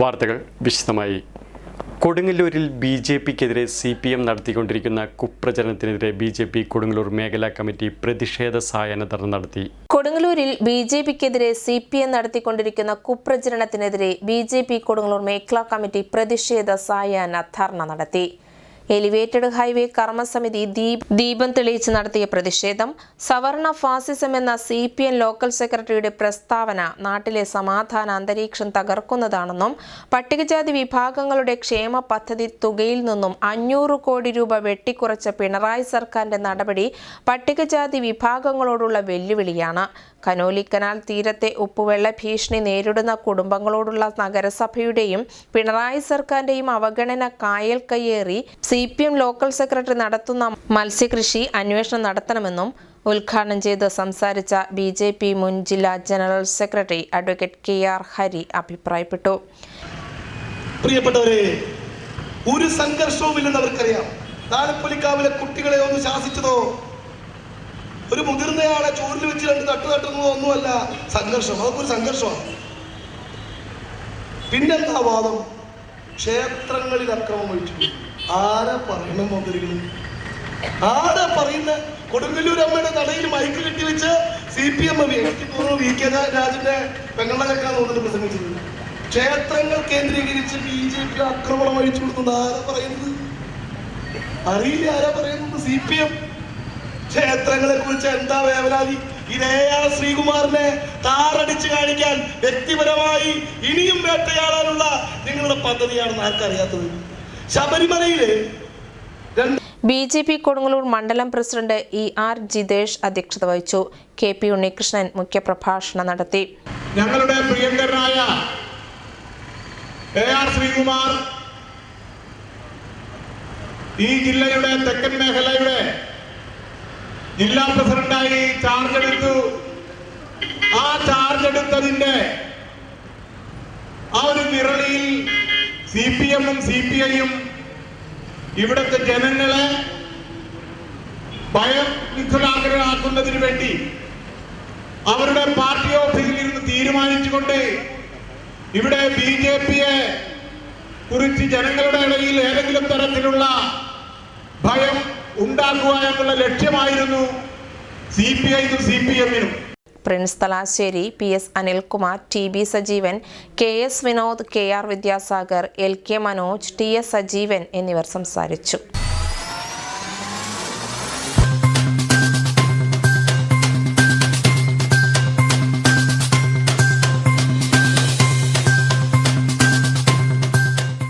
വാർത്തകൾ വിശദമായി. കൊടുങ്ങല്ലൂരിൽ ബി ജെ പിക്കെതിരെ സി പി എം നടത്തിക്കൊണ്ടിരിക്കുന്ന കുപ്രചരണത്തിനെതിരെ ബി ജെ പി കൊടുങ്ങല്ലൂർ മേഖലാ കമ്മിറ്റി പ്രതിഷേധ സായാഹ്ന നടത്തി. കൊടുങ്ങല്ലൂരിൽ ബി ജെ പിക്കെതിരെ സി പി എം നടത്തിക്കൊണ്ടിരിക്കുന്ന കുപ്രചരണത്തിനെതിരെ ബി ജെ പി കൊടുങ്ങല്ലൂർ മേഖലാ കമ്മിറ്റി പ്രതിഷേധ സായാഹ്ന ധർണ നടത്തി. എലിവേറ്റഡ് ഹൈവേ കർമ്മസമിതി ദീപ് ദീപം തെളിയിച്ച് നടത്തിയ പ്രതിഷേധം സവർണ ഫാസിസം എന്ന സി പി എം ലോക്കൽ സെക്രട്ടറിയുടെ പ്രസ്താവന നാട്ടിലെ സമാധാന അന്തരീക്ഷം തകർക്കുന്നതാണെന്നും പട്ടികജാതി വിഭാഗങ്ങളുടെ ക്ഷേമ പദ്ധതി തുകയിൽ നിന്നും അഞ്ഞൂറ് കോടി രൂപ വെട്ടിക്കുറച്ച പിണറായി സർക്കാരിന്റെ നടപടി പട്ടികജാതി വിഭാഗങ്ങളോടുള്ള വെല്ലുവിളിയാണ്. കനോലി കനാൽ തീരത്തെ ഉപ്പുവെള്ള ഭീഷണി നേരിടുന്ന കുടുംബങ്ങളോടുള്ള നഗരസഭയുടെയും പിണറായി സർക്കാരിന്റെയും അവഗണന കായൽ കയ്യേറി C P M local secretary നടത്തുന്ന മത്സ്യകൃഷി അന്വേഷണം നടത്തണമെന്നും ഉദ്ഘാടനം ചെയ്ത് സംസാരിച്ച ബി ജെ പി മുൻ ജില്ലാ general secretary advocate K R Hari അഭിപ്രായപ്പെട്ടു. പ്രിയപ്പെട്ടവരെ ഒരു സംഘർഷവുമില്ലെന്ന് അവർക്കറിയാം. താലപ്പൊലിക്കാവിലെ കുട്ടികളെ ഒന്ന് ശാസിച്ചതോ? ഒരു മുതിർന്നയാളെ ചൂരിൽ വെച്ച് രണ്ട് തട്ട് തട്ടുന്നതൊന്നുമല്ല സംഘർഷം. അതൊക്കെ ഒരു സംഘർഷമാണ്. പിന്നെന്താ വാദം? ക്ഷേത്രങ്ങളിൽ അക്രമം ഒഴിച്ചു. ആരാ പറയുന്ന മുതലുകൾ ആരാ പറയുന്ന കൊടുങ്ങല്ലൂർ അമ്മയുടെ തലയിൽ മൈക്ക് കെട്ടി വെച്ച് സി പി എം എനിക്ക് തോന്നുന്നു വി കെ രാജന്റെ പെങ്ങളൊക്കെ തോന്നുന്നു പ്രസംഗിച്ചത്. ക്ഷേത്രങ്ങൾ കേന്ദ്രീകരിച്ച് ബി ജെ പി ആക്രമണം അഴിച്ചു കൊടുക്കുന്നത് ആരാ പറയുന്നത്? അറിയില്ല ആരാ പറയുന്നത്? സി പി എം ക്ഷേത്രങ്ങളെ കുറിച്ച് എന്താ വേവലാതി? ഇതേ ശ്രീകുമാറിനെ താറടിച്ച് കാണിക്കാൻ വ്യക്തിപരമായി ഇനിയും വേട്ടയാടാനുള്ള നിങ്ങളുടെ പദ്ധതിയാണെന്ന് ആർക്കറിയാത്തത്? ശബരിമലയിൽ ബി ജെ പി കൊടുങ്ങല്ലൂർ മണ്ഡലം പ്രസിഡന്റ് ഇ ആർ ജിതേഷ് അധ്യക്ഷത വഹിച്ചു. കെ പി ഉണ്ണികൃഷ്ണൻ മുഖ്യപ്രഭാഷണം നടത്തി. ഞങ്ങളുടെ പ്രിയങ്കരനായ എ ആർ ശ്രീകുമാർ ഈ ജില്ലയുടെ തെക്കൻ മേഖലയുടെ ജില്ലാ പ്രസിഡന്റായി ചാർജ് എടുത്തു ആ ചാർജ് എടുത്തതിന്റെ ആ ഒരു വിരളിയിൽ സി പി എമ്മും സി പി ഐയും ഇവിടുത്തെ ജനങ്ങളെ ഭയവിധുലാഗ്രഹാക്കുന്നതിന് വേണ്ടി അവരുടെ പാർട്ടി ഓഫീസിൽ ഇരുന്ന് തീരുമാനിച്ചുകൊണ്ട് ഇവിടെ ബി ജെ പിയെ കുറിച്ച് ജനങ്ങളുടെ ഇടയിൽ ഏതെങ്കിലും ഉണ്ടാക്കുക എന്നുള്ള ലക്ഷ്യമായിരുന്നു സി പി ഐക്കും സി പി എമ്മിനും. Prince Thalassery P S Anilkumar T B Sajeevan K S Vinod K R Vidyasagar L K Manoj T S Sajeevan എന്നിവർ സംസാരിച്ചു.